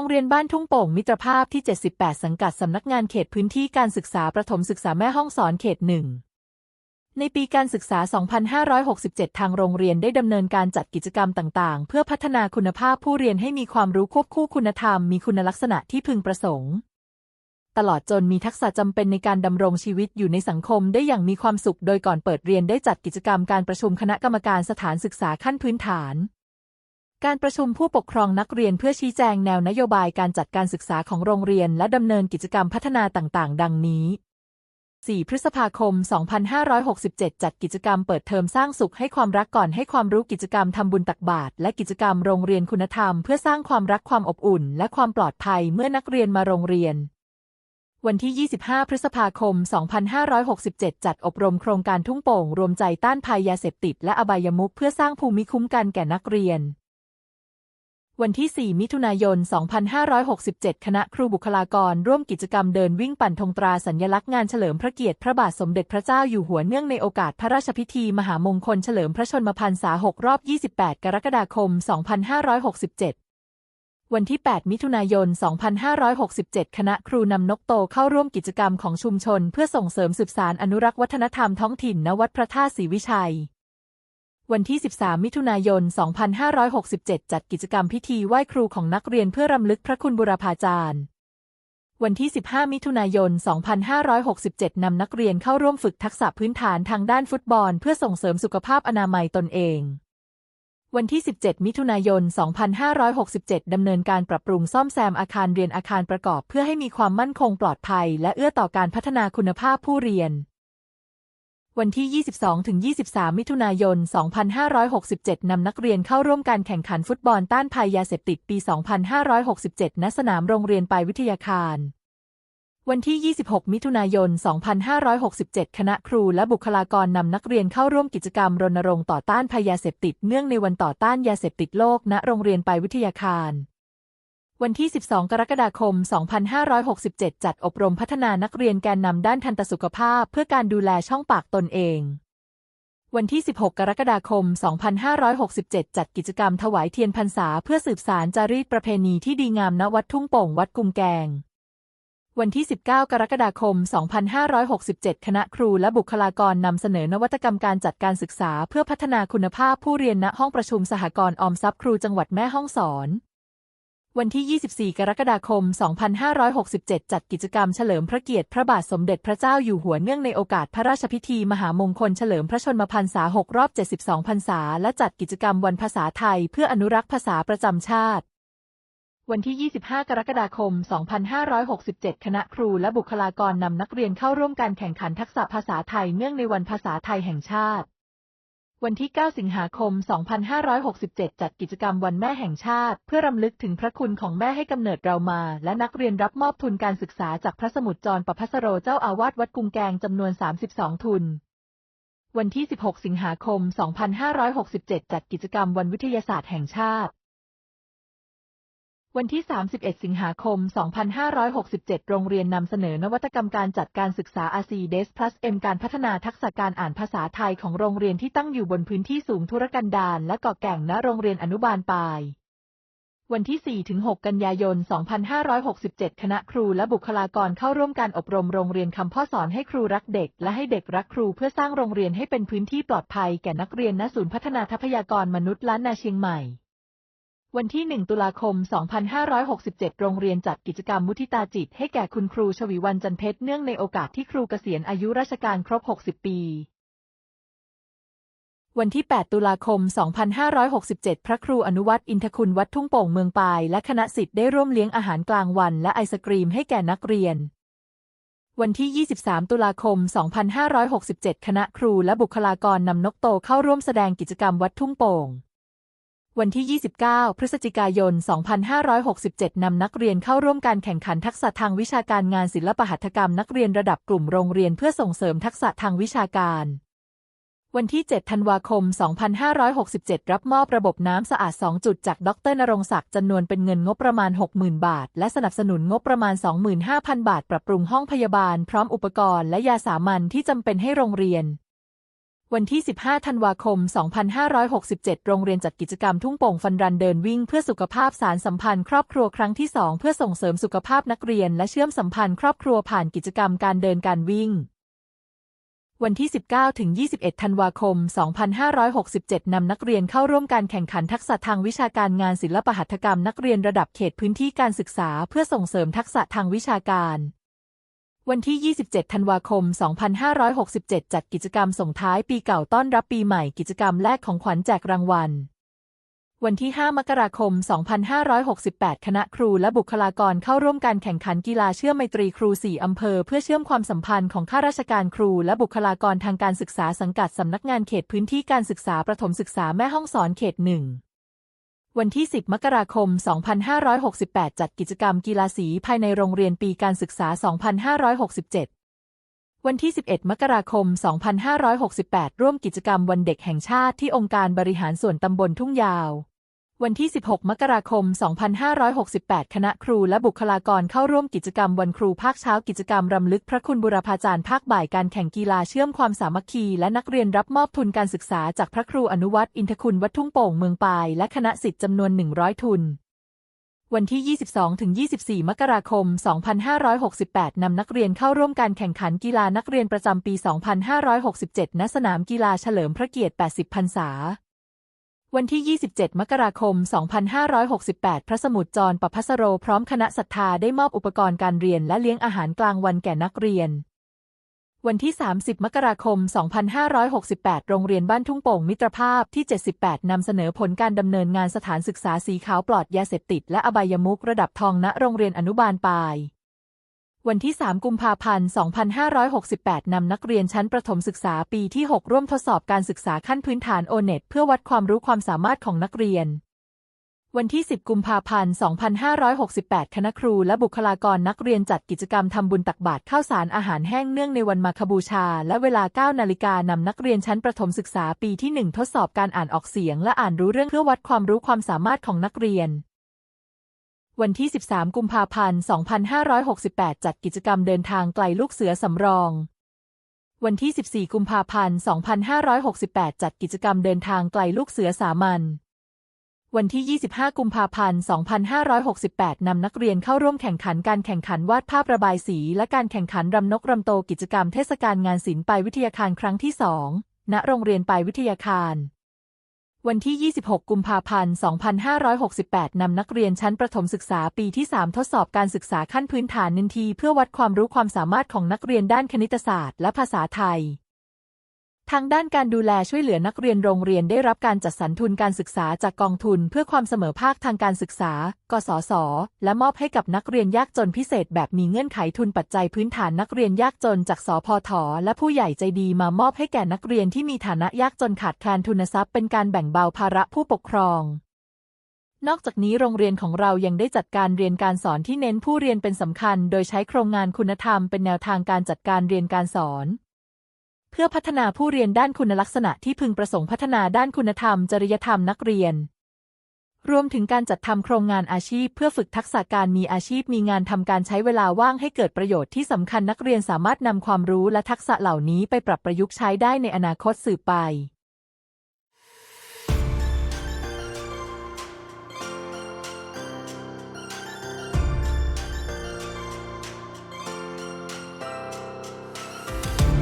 โรงเรียนบ้านทุ่งโป่งมิตรภาพที่ 78 สังกัดสำนักงานเขตพื้นที่การศึกษาประถมศึกษาแม่ห้องสอนเขตหนึ่งในปีการศึกษา 2567 ทางโรงเรียนได้ดำเนินการจัดกิจกรรมต่างๆ เพื่อพัฒนาคุณภาพผู้เรียนให้มีความรู้ควบคู่คุณธรรม มีคุณลักษณะที่พึงประสงค์ ตลอดจนมีทักษะจำเป็นในการดำรงชีวิตอยู่ในสังคมได้อย่างมีความสุข โดยก่อนเปิดเรียนได้จัดกิจกรรมการประชุมคณะกรรมการสถานศึกษาขั้นพื้นฐาน การประชุมผู้ปกครองนักเรียนเพื่อชี้แจงแนวนโยบายการจัดการศึกษาของโรงเรียน และดำเนินกิจกรรมพัฒนาต่างๆ ดังนี้ 4 พฤษภาคม 2567 จัดกิจกรรมเปิดเทอมสร้างสุขให้ความรักก่อนให้ความรู้กิจกรรมทำบุญตักบาตรและกิจกรรมโรงเรียนคุณธรรม เพื่อสร้างความรักความอบอุ่น และความปลอดภัยเมื่อนักเรียนมาโรงเรียนวันที่ 25 พฤษภาคม 2567 จัดอบรมโครงการทุ่งโป่ง รวมใจต้านภัยยาเสพติดและอบายมุขเพื่อสร้างภูมิคุ้มกันแก่นักเรียน วันที่ 4 มิถุนายน 2567 คณะครูบุคลากรร่วมกิจกรรมเดินวิ่งปั่นธงตราสัญลักษณ์งานเฉลิมพระเกียรติพระบาทสมเด็จพระเจ้าอยู่หัวเนื่องในโอกาสพระราชพิธีมหามงคลเฉลิมพระชนมพรรษา 6 รอบ 28 กรกฎาคม 2567วันที่ 8 มิถุนายน 2567 คณะครูนำนกโตเข้าร่วมกิจกรรมของชุมชน เพื่อส่งเสริมสืบสารอนุรักษ์วัฒนธรรมท้องถิ่นณวัดพระธาตุศรีวิชัย วันที่ 13 มิถุนายน 2567 จัดกิจกรรมพิธีไหว้ครูของนักเรียนเพื่อรำลึกพระคุณบุรพาจารย์ วันที่ 15 มิถุนายน 2567 นำนักเรียนเข้าร่วมฝึกทักษะพื้นฐานทางด้านฟุตบอล เพื่อส่งเสริมสุขภาพอนามัยตนเองวันที่ 17 มิถุนายน 2567 ดำเนินการปรับปรุงซ่อมแซมอาคารเรียนอาคารประกอบ เพื่อให้มีความมั่นคงปลอดภัย และเอื้อต่อการพัฒนาคุณภาพผู้เรียน วันที่ 22-23 มิถุนายน 2567 นำนักเรียนเข้าร่วมการแข่งขันฟุตบอลต้านภัยยาเสพติดปี 2567 ณ สนามโรงเรียนปลายวิทยาคาร วันที่ 26 มิถุนายน 2567 คณะครูและบุคลากรนำนักเรียนเข้าร่วมกิจกรรมรณรงค์ต่อต้านภัยยาเสพติด เนื่องในวันต่อต้านยาเสพติดโลก ณ โรงเรียนปลายวิทยาคาร วันที่ 12 กรกฎาคม 2567 จัดอบรมพัฒนานักเรียนแกนนำด้านทันตสุขภาพ เพื่อการดูแลช่องปากตนเอง วันที่ 16 กรกฎาคม 2567 จัดกิจกรรมถวายเทียนพรรษาเพื่อสืบสารจารีตประเพณีที่ดีงามณวัดทุ่งโป่งวัดกุมแกง วันที่ 19 กรกฎาคม 2567 คณะครูและบุคลากรนำเสนอนวัตกรรมการจัดการศึกษา เพื่อพัฒนาคุณภาพผู้เรียนณห้องประชุมสหกรณ์ออมทรัพย์ครูจังหวัดแม่ฮ่องสอน วันที่ 24 กรกฎาคม 2567 จัดกิจกรรมเฉลิมพระเกียรติพระบาทสมเด็จพระเจ้าอยู่หัวเนื่องในโอกาสพระราชพิธีมหามงคลเฉลิมพระชนมพรรษา 6 รอบ 72 พรรษา และจัดกิจกรรมวันภาษาไทยเพื่ออนุรักษ์ภาษาประจำชาติ วันที่ 25 กรกฎาคม 2567 คณะครูและบุคลากรนำนักเรียนเข้าร่วมการแข่งขันทักษะภาษาไทยเนื่องในวันภาษาไทยแห่งชาติ วันที่ 9 สิงหาคม 2567 จัดกิจกรรมวันแม่แห่งชาติ เพื่อรำลึกถึงพระคุณของแม่ให้กำเนิดเรามา และนักเรียนรับมอบทุนการศึกษาจากพระสมุดจรประพัสโรเจ้าอาวาสวัดกุงแกงจำนวน 32 ทุน วันที่ 16 สิงหาคม 2567 จัดกิจกรรมวันวิทยาศาสตร์แห่งชาติ วันที่ 31 สิงหาคม 2567 โรงเรียนนำเสนอนวัตกรรมการจัดการศึกษา RC Des Plus M การพัฒนาทักษะการอ่านภาษาไทยของโรงเรียนที่ตั้งอยู่บนพื้นที่สูงธุรกันดารและเกาะแก่งณโรงเรียนอนุบาลปลาย วันที่ 4-6 กันยายน 2567 คณะครูและบุคลากรเข้าร่วมการอบรมโรงเรียนคำพ่อสอนให้ครูรักเด็ก และให้เด็กรักครูเพื่อสร้างโรงเรียนให้เป็นพื้นที่ปลอดภัยแก่นักเรียนณศูนย์พัฒนาทรัพยากรมนุษย์ล้านนาเชียงใหม่ วันที่ 1 ตุลาคม 2567 โรงเรียนจัดกิจกรรมมุทิตาจิตให้แก่คุณครูชวีวันจันเพชร เนื่องในโอกาสที่ครูเกษียณอายุราชการครบ 60 ปี วันที่ 8 ตุลาคม 2567 พระครูอนุวัตอินทคุณวัดทุ่งโป่งเมืองปาย และคณะศิษย์ได้ร่วมเลี้ยงอาหารกลางวัน และไอศกรีมให้แก่นักเรียน วันที่ 23 ตุลาคม 2567 คณะครูและบุคลากรนำนกโตเข้าร่วมแสดงกิจกรรมวัดทุ่งโป่ง วันที่ 29 พฤศจิกายน 2567 นำนักเรียนเข้าร่วมการแข่งขันทักษะทางวิชาการงานศิลปหัตถกรรมนักเรียนระดับกลุ่มโรงเรียนเพื่อส่งเสริมทักษะทางวิชาการ วันที่ 7 ธันวาคม 2567 รับมอบระบบน้ำสะอาด 2 จุดจากดรนรงศักดิ์จำนวนเป็นเงินงบประมาณ 60,000 บาท และสนับสนุนงบประมาณ 25,000 บาท ปรับปรุงห้องพยาบาล พร้อมอุปกรณ์และยาสามัญที่จำเป็นให้โรงเรียน วันที่ 15 ธันวาคม 2567 โรงเรียนจัดกิจกรรมทุ่งโป่งฟันรันเดินวิ่งเพื่อสุขภาพสารสัมพันธ์ครอบครัวครั้งที่ 2 เพื่อส่งเสริมสุขภาพนักเรียนและเชื่อมสัมพันธ์ครอบครัวผ่านกิจกรรมการเดินการวิ่ง วันที่ 19 ถึง 21 ธันวาคม 2567 นำนักเรียนเข้าร่วมการแข่งขันทักษะทางวิชาการงานศิลปหัตถกรรมนักเรียนระดับเขตพื้นที่การศึกษา เพื่อส่งเสริมทักษะทางวิชาการ วันที่ 27 ธันวาคม 2567 จัดกิจกรรมส่งท้ายปีเก่าต้อนรับปีใหม่กิจกรรมแลกของขวัญแจกรางวัล วันที่ 5 มกราคม 2568 คณะครูและบุคลากรเข้าร่วมการแข่งขันกีฬาเชื่อมไมตรีครู 4 อำเภอ เพื่อเชื่อมความสัมพันธ์ของข้าราชการครูและบุคลากรทางการศึกษาสังกัดสำนักงานเขตพื้นที่การศึกษาประถมศึกษาแม่ห้องสอนเขตหนึ่ง วันที่ 10 มกราคม 2568 จัดกิจกรรมกีฬาสีภายในโรงเรียนปีการศึกษา 2567 วันที่ 11 มกราคม 2568 ร่วมกิจกรรมวันเด็กแห่งชาติที่องค์การบริหารส่วนตำบลทุ่งยาว วันที่ 16 มกราคม 2568 คณะครูและบุคลากรเข้าร่วมกิจกรรมวันครูภาคเช้ากิจกรรมรำลึกพระคุณบุรพาจารย์ภาคบ่ายการแข่งกีฬาเชื่อมความสามัคคีและนักเรียนรับมอบทุนการศึกษาจากพระครูอนุวัตรอินทคุณวัดทุ่งโป่งเมืองปายและคณะสิทธิ์จำนวน 100 ทุนวันที่ 22-24 มกราคม 2568 นำนักเรียนเข้าร่วมการแข่งขันกีฬานักเรียนประจำปี 2567 ณ สนามกีฬาเฉลิมพระเกียรติ 80 พรรษา วันที่ 27 มกราคม 2568 พระสมุทรจรประพัสโรพร้อมคณะศรัทธาได้มอบอุปกรณ์การเรียนและเลี้ยงอาหารกลางวันแก่นักเรียน วันที่ 30 มกราคม 2568 โรงเรียนบ้านทุ่งโป่งมิตรภาพที่ 78 นำเสนอผลการดำเนินงานสถานศึกษาสีขาวปลอดยาเสพติดและอบายมุกระดับทองณโรงเรียนอนุบาลปาย วันที่ 3 กุมภาพันธ์ 2568 นำนักเรียนชั้นประถมศึกษาปีที่ 6 ร่วมทดสอบการศึกษาขั้นพื้นฐานโอเน็ตเพื่อวัดความรู้ความสามารถของนักเรียน วันที่ 10 กุมภาพันธ์ 2568 คณะครูและบุคลากรนักเรียนจัดกิจกรรมทำบุญตักบาตรข้าวสารอาหารแห้งเนื่องในวันมาคบูชา และเวลา 9 นาฬิกานำนักเรียนชั้นประถมศึกษาปีที่ 1 ทดสอบการอ่านออกเสียง และอ่านรู้เรื่องเพื่อวัดความรู้ความสามารถของนักเรียน วันที่ 13 กุมภาพันธ์ 2568 จัดกิจกรรมเดินทางไกลลูกเสือสำรอง วันที่ 14 กุมภาพันธ์ 2568 จัดกิจกรรมเดินทางไกลลูกเสือสามัญ วันที่ 25 กุมภาพันธ์ 2568 นำนักเรียนเข้าร่วมแข่งขันการแข่งขันวาดภาพระบายสี และการแข่งขันรำนกรำโตกิจกรรมเทศกาลงานศิลป์ไปวิทยาคารครั้งที่2ณโรงเรียนไปวิทยาคาร วันที่ 26 กุมภาพันธ์ 2568 นำนักเรียนชั้นประถมศึกษาปีที่ 3 ทดสอบการศึกษาขั้นพื้นฐานนินที เพื่อวัดความรู้ความสามารถของนักเรียนด้านคณิตศาสตร์และภาษาไทย ทางด้านการดูแลช่วยเหลือนักเรียนโรงเรียนได้รับการจัดสรรทุนการศึกษาจากกองทุน เพื่อความเสมอภาคทางการศึกษา กสศ และมอบให้กับนักเรียนยากจนพิเศษแบบมีเงื่อนไขทุนปัจจัยพื้นฐานนักเรียนยากจนจากสพท และผู้ใหญ่ใจดีมามอบให้แก่นักเรียนที่มีฐานะยากจนขาดแคลนทุนทรัพย์เป็นการแบ่งเบาภาระผู้ปกครองนอกจากนี้โรงเรียนของเรายังได้จัดการเรียนการสอนที่เน้นผู้เรียนเป็นสำคัญ โดยใช้โครงงานคุณธรรมเป็นแนวทางการจัดการเรียนการสอน เพื่อพัฒนาผู้เรียนด้านคุณลักษณะที่พึงประสงค์พัฒนาด้านคุณธรรม จริยธรรมนักเรียน รวมถึงการจัดทำโครงงานอาชีพ เพื่อฝึกทักษะการมีอาชีพมีงานทำการใช้เวลาว่างให้เกิดประโยชน์ที่สำคัญนักเรียนสามารถนำความรู้และทักษะเหล่านี้ไปปรับประยุกต์ใช้ได้ในอนาคตสืบไป